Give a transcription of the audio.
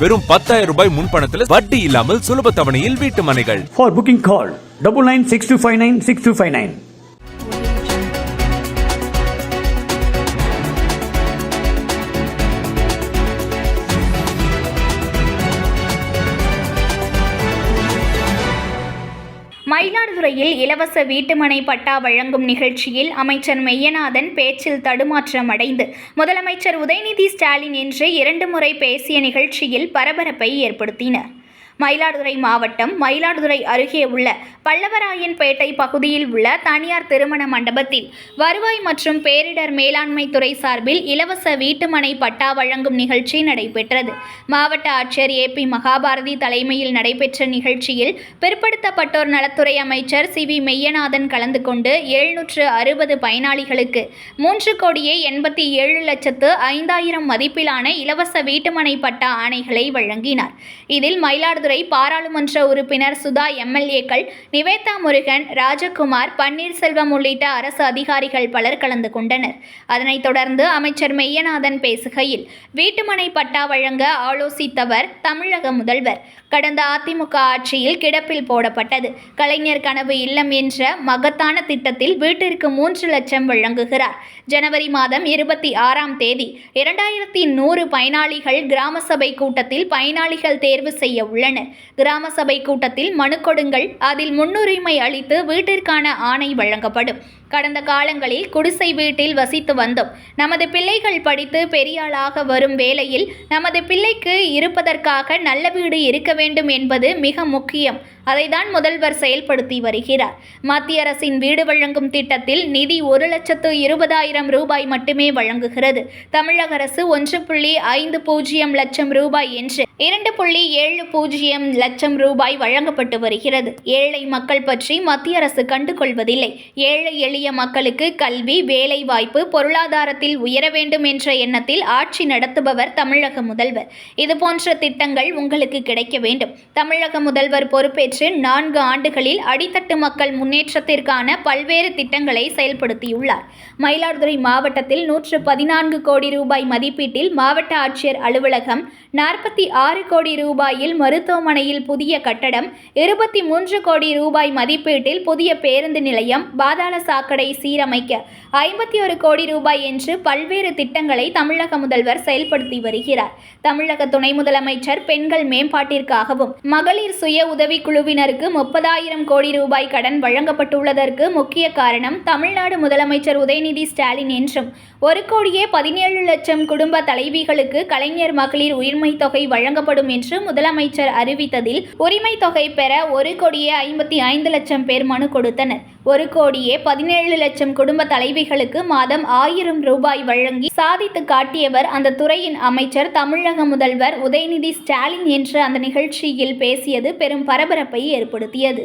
வெறும் பத்தாயிரம் ரூபாய் முன்பணத்தில் வட்டி இல்லாமல் சுலப தவணையில் வீட்டு மனைகள் for booking call double nine six two five nine six two five nine மயிலாடுதுறையில் இலவச வீட்டுமனை பட்டா வழங்கும் நிகழ்ச்சியில் அமைச்சர் மெய்யநாதன் பேச்சில் தடுமாற்றம் அடைந்து முதலமைச்சர் உதயநிதி ஸ்டாலின் என்று இரண்டு முறை பேசிய நிகழ்ச்சியில் பரபரப்பை ஏற்படுத்தினர். மயிலாடுதுறை மாவட்டம் மயிலாடுதுறை அருகே உள்ள பல்லவராயன்பேட்டை பகுதியில் உள்ள தனியார் திருமண மண்டபத்தில் வருவாய் மற்றும் பேரிடர் மேலாண்மை துறை சார்பில் இலவச வீட்டுமனை பட்டா வழங்கும் நிகழ்ச்சி நடைபெற்றது. மாவட்ட ஆட்சியர் ஏ பி மகாபாரதி தலைமையில் நடைபெற்ற நிகழ்ச்சியில் பிற்படுத்தப்பட்டோர் நலத்துறை அமைச்சர் சி வி மெய்யநாதன் கலந்து கொண்டு எழுநூற்று அறுபது பயனாளிகளுக்கு மூன்று கோடியே எண்பத்தி ஏழு லட்சத்து ஐந்தாயிரம் மதிப்பிலான இலவச வீட்டுமனை பட்டா ஆணைகளை வழங்கினார். இதில் மயிலாடுதுறை பாராளுமன்ற உறுப்பினர் சுதா எம்எல்ஏக்கள் நிவேதா முருகன் ராஜகுமார் பன்னீர்செல்வம் உள்ளிட்ட அரசு அதிகாரிகள் பலர் கலந்து கொண்டனர். அதனைத் தொடர்ந்து அமைச்சர் மெய்யநாதன் பேசுகையில் வீட்டுமனை பட்டா வழங்க ஆலோசித்தவர் தமிழக முதல்வர். கடந்த அதிமுக ஆட்சியில் கிடப்பில் போடப்பட்டது. கலைஞர் கனவு இல்லம் என்ற மகத்தான திட்டத்தில் வீட்டிற்கு மூன்று லட்சம் வழங்குகிறார். ஜனவரி மாதம் இருபத்தி ஆறாம் தேதி இரண்டாயிரத்தி நூறு பயனாளிகள் கிராம சபை கூட்டத்தில் பயனாளிகள் தேர்வு செய்ய உள்ளனர். கிராம சபை கூட்டத்தில் மனு கொடுங்கள். அதில் முன்னுரிமை அளித்து வீட்டிற்கான ஆணை வழங்கப்படும். கடந்த காலங்களில் குடிசை வீட்டில் வசித்து வந்தோம். நமது பிள்ளைகள் படித்து பெரியாளாக வரும் வேளையில் நமது பிள்ளைக்கு இருப்பதற்காக நல்ல வீடு இருக்க வேண்டும் என்பது மிக முக்கியம். அதைதான் முதல்வர் செயல்படுத்தி வருகிறார். மத்திய அரசின் வீடு வழங்கும் திட்டத்தில் நிதி ஒரு லட்சத்து இருபதாயிரம் ரூபாய் மட்டுமே வழங்குகிறது. தமிழக அரசு ஒன்று புள்ளி ஐந்து பூஜ்ஜியம் லட்சம் ரூபாய் என்று இரண்டு புள்ளி ஏழு பூஜ்ஜியம் லட்சம் ரூபாய் வழங்கப்பட்டு வருகிறது. ஏழை மக்கள் பற்றி மத்திய அரசு கண்டுகொள்வதில்லை. ஏழை எளிய எளிய மக்களுக்கு கல்வி வேலைவாய்ப்பு பொருளாதாரத்தில் உயர வேண்டும் என்ற எண்ணத்தில் ஆட்சி நடத்துபவர் தமிழக முதல்வர். இதுபோன்ற திட்டங்கள் உங்களுக்கு கிடைக்க வேண்டும். தமிழக முதல்வர் பொறுப்பேற்று நான்கு ஆண்டுகளில் அடித்தட்டு மக்கள் முன்னேற்றத்திற்கான பல்வேறு திட்டங்களை செயல்படுத்தியுள்ளார். மயிலாடுதுறை மாவட்டத்தில் நூற்று பதினான்கு கோடி ரூபாய் மதிப்பீட்டில் மாவட்ட ஆட்சியர் அலுவலகம் நாற்பத்தி ஆறு கோடி ரூபாயில் மருத்துவமனையில் புதிய கட்டடம் இருபத்தி மூன்று கோடி ரூபாய் மதிப்பீட்டில் புதிய பேருந்து நிலையம் பாதாள சாக்கடை சீரமைக்க ஐம்பத்தி ஒரு கோடி ரூபாய் என்று பல்வேறு திட்டங்களை தமிழக முதல்வர் செயல்படுத்தி வருகிறார். தமிழக துணை முதலமைச்சர் பெண்கள் மேம்பாட்டிற்காகவும் மகளிர் சுய உதவிக்குழுவினருக்கு முப்பதாயிரம் கோடி ரூபாய் கடன் வழங்கப்பட்டுள்ளதற்கு முக்கிய காரணம் தமிழ்நாடு முதலமைச்சர் உதயநிதி ஸ்டாலின் என்றும் ஒரு கோடியே பதினேழு லட்சம் குடும்ப தலைவிகளுக்கு கலைஞர் மகளிர் உரிமை தொகை வழங்கப்படும் என்று முதலமைச்சர் அறிவித்ததில் உரிமை தொகை பெற ஒரு கோடியே ஐம்பத்தி ஐந்து லட்சம் பேர் மனு கொடுத்தனர். ஒரு கோடியே பதினேழு லட்சம் குடும்ப தலைவிகளுக்கு மாதம் ஆயிரம் ரூபாய் வழங்கி சாதித்து காட்டியவர் அந்த துறையின் அமைச்சர் தமிழக முதல்வர் உதயநிதி ஸ்டாலின் என்று அந்த நிகழ்ச்சியில் பேசியது பெரும் பரபரப்பை ஏற்படுத்தியது.